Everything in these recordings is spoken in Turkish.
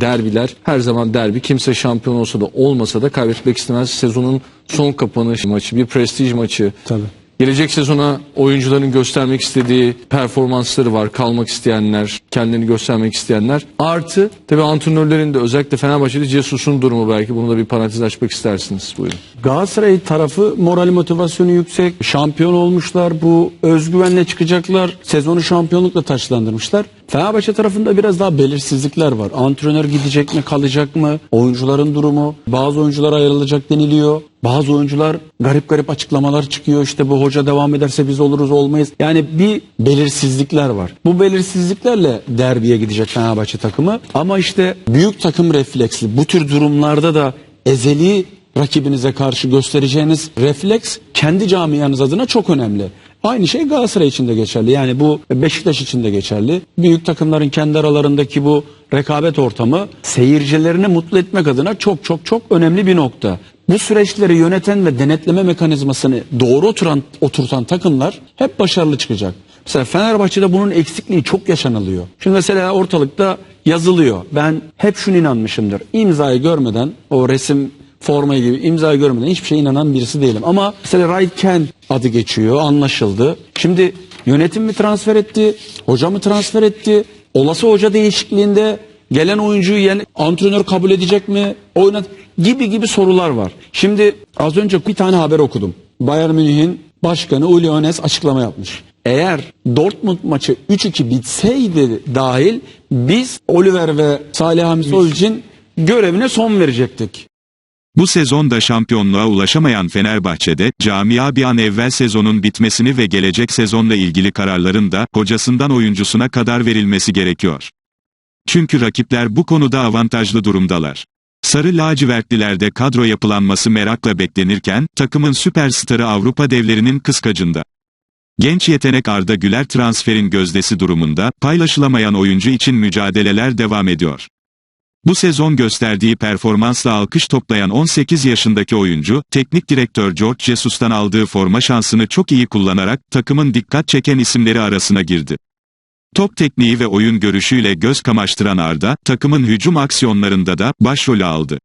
derbiler her zaman derbi. Kimse şampiyon olsa da olmasa da kaybetmek istemez. Sezonun son kapanış maçı, bir prestij maçı. Tabii. Gelecek sezona oyuncuların göstermek istediği performansları var. Kalmak isteyenler, kendini göstermek isteyenler. Artı tabii antrenörlerin de özellikle Fenerbahçe'de Cesus'un durumu belki. Bunu da bir parantez açmak istersiniz. Buyurun. Galatasaray tarafı moral motivasyonu yüksek. Şampiyon olmuşlar. Bu özgüvenle çıkacaklar. Sezonu şampiyonlukla taçlandırmışlar. Fenerbahçe tarafında biraz daha belirsizlikler var. Antrenör gidecek mi kalacak mı? Oyuncuların durumu. Bazı oyuncular ayrılacak deniliyor. Bazı oyuncular garip garip açıklamalar çıkıyor. İşte bu hoca devam ederse biz oluruz olmayız. Yani bir belirsizlikler var. Bu belirsizliklerle derbiye gidecek Fenerbahçe takımı. Ama işte büyük takım refleksli. Bu tür durumlarda da ezeli rakibinize karşı göstereceğiniz refleks kendi camianız adına çok önemli. Aynı şey Galatasaray için de geçerli. Yani bu Beşiktaş için de geçerli. Büyük takımların kendi aralarındaki bu rekabet ortamı seyircilerini mutlu etmek adına çok çok çok önemli bir nokta. Bu süreçleri yöneten ve denetleme mekanizmasını doğru oturan, oturtan takımlar hep başarılı çıkacak. Mesela Fenerbahçe'de bunun eksikliği çok yaşanılıyor. Şimdi mesela ortalıkta yazılıyor. Ben hep şunu inanmışımdır. İmzayı görmeden o resim formayı gibi imzayı görmeden hiçbir şeye inanan birisi değilim. Ama mesela Right Ken adı geçiyor anlaşıldı. Şimdi yönetim mi transfer etti? Hoca mı transfer etti? Olası hoca değişikliğinde gelen oyuncuyu yeni antrenör kabul edecek mi? Oynat gibi gibi sorular var. Şimdi az önce bir tane haber okudum. Bayern Münih'in başkanı Uli Hoeneß açıklama yapmış. Eğer Dortmund maçı 3-2 bitseydi dahil biz Oliver ve Salih Hamisoviç'in görevine son verecektik. Bu sezonda şampiyonluğa ulaşamayan Fenerbahçe'de camia bir an evvel sezonun bitmesini ve gelecek sezonla ilgili kararların da hocasından oyuncusuna kadar verilmesi gerekiyor. Çünkü rakipler bu konuda avantajlı durumdalar. Sarı lacivertlilerde kadro yapılanması merakla beklenirken takımın süperstarı Avrupa devlerinin kıskacında. Genç yetenek Arda Güler transferin gözdesi durumunda paylaşılamayan oyuncu için mücadeleler devam ediyor. Bu sezon gösterdiği performansla alkış toplayan 18 yaşındaki oyuncu, teknik direktör George Jesus'tan aldığı forma şansını çok iyi kullanarak takımın dikkat çeken isimleri arasına girdi. Top tekniği ve oyun görüşüyle göz kamaştıran Arda, takımın hücum aksiyonlarında da başrolü aldı.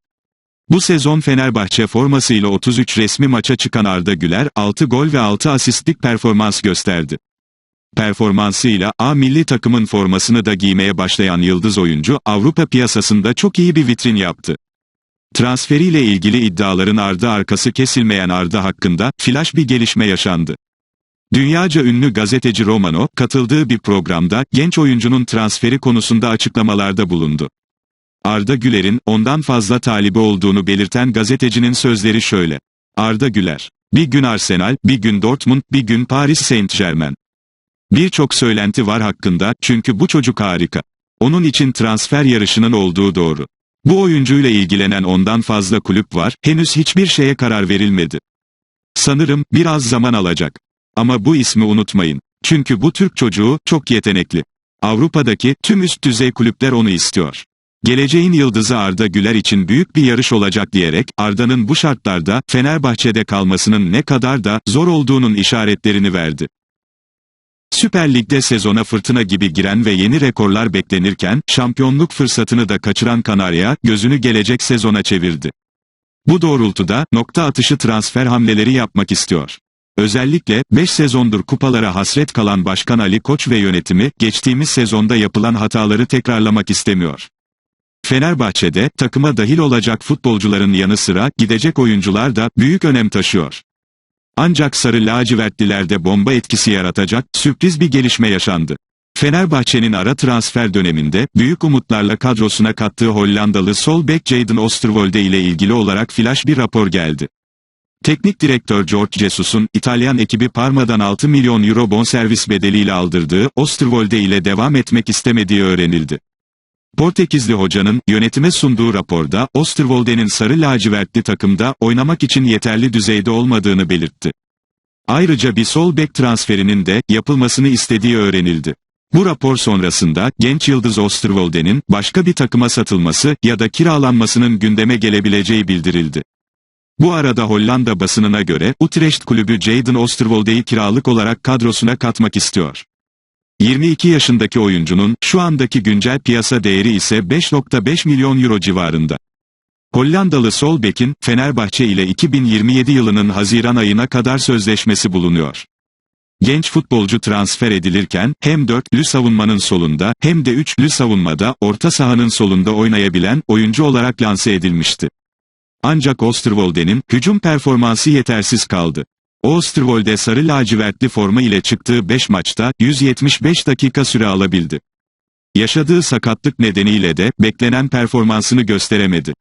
Bu sezon Fenerbahçe formasıyla 33 resmi maça çıkan Arda Güler, 6 gol ve 6 asistlik performans gösterdi. Performansıyla A milli takımın formasını da giymeye başlayan yıldız oyuncu, Avrupa piyasasında çok iyi bir vitrin yaptı. Transferiyle ilgili iddiaların ardı arkası kesilmeyen Arda hakkında, flash bir gelişme yaşandı. Dünyaca ünlü gazeteci Romano, katıldığı bir programda, genç oyuncunun transferi konusunda açıklamalarda bulundu. Arda Güler'in, ondan fazla talibi olduğunu belirten gazetecinin sözleri şöyle. Arda Güler. Bir gün Arsenal, bir gün Dortmund, bir gün Paris Saint-Germain. Birçok söylenti var hakkında, çünkü bu çocuk harika. Onun için transfer yarışının olduğu doğru. Bu oyuncuyla ilgilenen ondan fazla kulüp var, henüz hiçbir şeye karar verilmedi. Sanırım, biraz zaman alacak. Ama bu ismi unutmayın. Çünkü bu Türk çocuğu, çok yetenekli. Avrupa'daki, tüm üst düzey kulüpler onu istiyor. Geleceğin yıldızı Arda Güler için büyük bir yarış olacak diyerek, Arda'nın bu şartlarda, Fenerbahçe'de kalmasının ne kadar da, zor olduğunun işaretlerini verdi. Süper Lig'de sezona fırtına gibi giren ve yeni rekorlar beklenirken, şampiyonluk fırsatını da kaçıran Kanarya, gözünü gelecek sezona çevirdi. Bu doğrultuda, nokta atışı transfer hamleleri yapmak istiyor. Özellikle, 5 sezondur kupalara hasret kalan Başkan Ali Koç ve yönetimi, geçtiğimiz sezonda yapılan hataları tekrarlamak istemiyor. Fenerbahçe'de, takıma dahil olacak futbolcuların yanı sıra, gidecek oyuncular da, büyük önem taşıyor. Ancak sarı lacivertlilerde bomba etkisi yaratacak, sürpriz bir gelişme yaşandı. Fenerbahçe'nin ara transfer döneminde, büyük umutlarla kadrosuna kattığı Hollandalı sol bek Jadon Osterwolde ile ilgili olarak flash bir rapor geldi. Teknik direktör George Jesus'un, İtalyan ekibi Parma'dan 6 milyon euro bonservis bedeliyle aldırdığı Osterwolde ile devam etmek istemediği öğrenildi. Portekizli hocanın, yönetime sunduğu raporda, Osterwolde'nin sarı lacivertli takımda, oynamak için yeterli düzeyde olmadığını belirtti. Ayrıca bir sol bek transferinin de, yapılmasını istediği öğrenildi. Bu rapor sonrasında, genç yıldız Osterwolde'nin, başka bir takıma satılması, ya da kiralanmasının gündeme gelebileceği bildirildi. Bu arada Hollanda basınına göre, Utrecht kulübü Jadon Osterwolde'yi kiralık olarak kadrosuna katmak istiyor. 22 yaşındaki oyuncunun şu andaki güncel piyasa değeri ise 5.5 milyon euro civarında. Hollandalı sol bekin Fenerbahçe ile 2027 yılının Haziran ayına kadar sözleşmesi bulunuyor. Genç futbolcu transfer edilirken hem dörtlü savunmanın solunda hem de üçlü savunmada orta sahanın solunda oynayabilen oyuncu olarak lanse edilmişti. Ancak Osterwolde'nin hücum performansı yetersiz kaldı. Osterwolde sarı lacivertli forma ile çıktığı 5 maçta 175 dakika süre alabildi. Yaşadığı sakatlık nedeniyle de beklenen performansını gösteremedi.